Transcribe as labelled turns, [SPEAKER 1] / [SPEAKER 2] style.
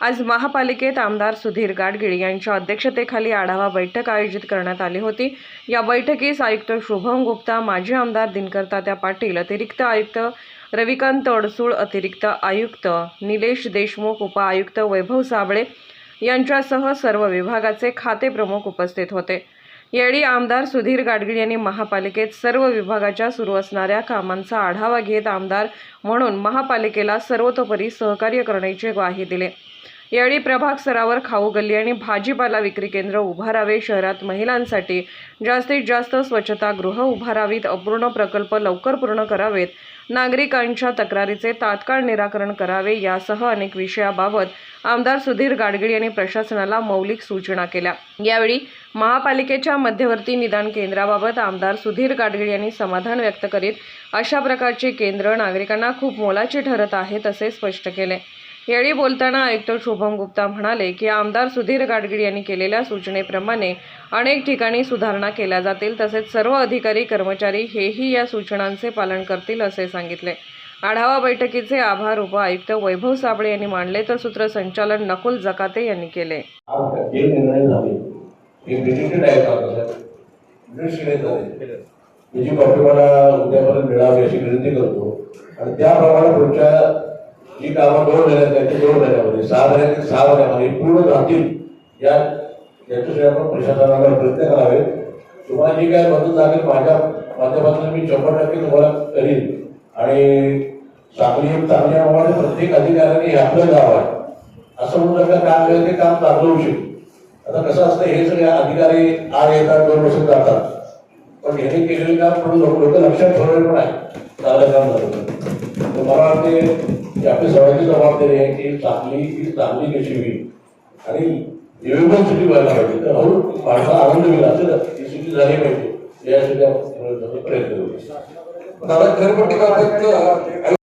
[SPEAKER 1] आज महापालिकेत आमदार सुधीर गाडगीळ यांच्या अध्यक्षतेखाली आढावा बैठक आयोजित करण्यात आली होती. या बैठकीस आयुक्त शुभम गुप्ता माजी आमदार दिनकर तात्या पाटील अतिरिक्त आयुक्त रविकांत अडसूळ अतिरिक्त आयुक्त निलेश देशमुख उपआयुक्त वैभव साबळे यांच्यासह सर्व विभागाचे खाते प्रमुख उपस्थित होते. यावेळी आमदार सुधीर गाडगीळ यांनी महापालिकेत सर्व विभागाच्या सुरू असणाऱ्या कामांचा आढावा घेत आमदार म्हणून महापालिकेला सर्वतोपरी सहकार्य करण्याची ग्वाही दिली. यावेळी प्रभाग स्तरावर खाऊ गल्ली आणि भाजीपाला विक्री केंद्र उभारावे शहरात महिलांसाठी जास्तीत जास्त स्वच्छतागृह उभारावीत अपूर्ण प्रकल्प लवकर पूर्ण करावेत. नागरिकांच्या तक्रारीचे तात्काळ निराकरण करावे यासह अनेक विषयाबाबत आमदार सुधीर गाडगीळ यांनी प्रशासनाला मौलिक सूचना केल्या. यावेळी महापालिकेच्या मध्यवर्ती निदान केंद्राबाबत आमदार सुधीर गाडगिळ यांनी समाधान व्यक्त करीत अशा प्रकारचे केंद्र नागरिकांना खूप मोलाचे ठरत आहे असे स्पष्ट केले. यावेळी बोलताना आयुक्त शुभम गुप्ता म्हणाले की आमदार सुधीर गाडगीळ यांनी केलेल्या सूचनेप्रमाणे अनेक ठिकाणी सुधारणा केल्या जातील तसेच सर्व अधिकारी कर्मचारी हेही या सूचनांचे पालन करतील असे सांगितले. आढावा बैठकीचे आभार उपआयुक्त वैभव साबळे यांनी मांडले तर सूत्रसंचालन नकुल जकाते यांनी केले.
[SPEAKER 2] त्याची कॉपी मला उद्यापर्यंत मिळावी अशी विनंती करतो. आणि त्याप्रमाणे पुढच्या जी कामं दोन महिन्यात दोन महिन्यामध्ये सहा महिन्यात सहा महिन्यामध्ये म्हणजे पूर्ण राहतील या याच्यासाठी आपण प्रशासनाला प्रयत्न करावे तुम्हाला जी काय मदत लागेल माझ्या माध्यमातून मी शंभर टक्के तुम्हाला करीन. आणि चांगली चांगली आम्हाला प्रत्येक अधिकाऱ्याने आपलं गाव आहे असं म्हणून जर काम केलं ते काम चांगलं होऊ आता कसं असतं हे सगळे अधिकारी आज येतात दोन वर्ष जातात. पण ह्याने केलेलं काम म्हणून लोक लक्षात ठेवलेलं पण आहे. चांगलं काम झालं तर. मला वाटते म्हणजे की आपली सगळ्यांची जबाबदारी आहे की चांगली ती चांगली कशी होईल? आणि लिव्हेबल सिटी व्हायला पाहिजे. तर हळू माणसाला आनंद होईल असं ती सिटी झाली पाहिजे. यासाठी आपण प्रयत्न करू.
[SPEAKER 3] दादा घरपट्टी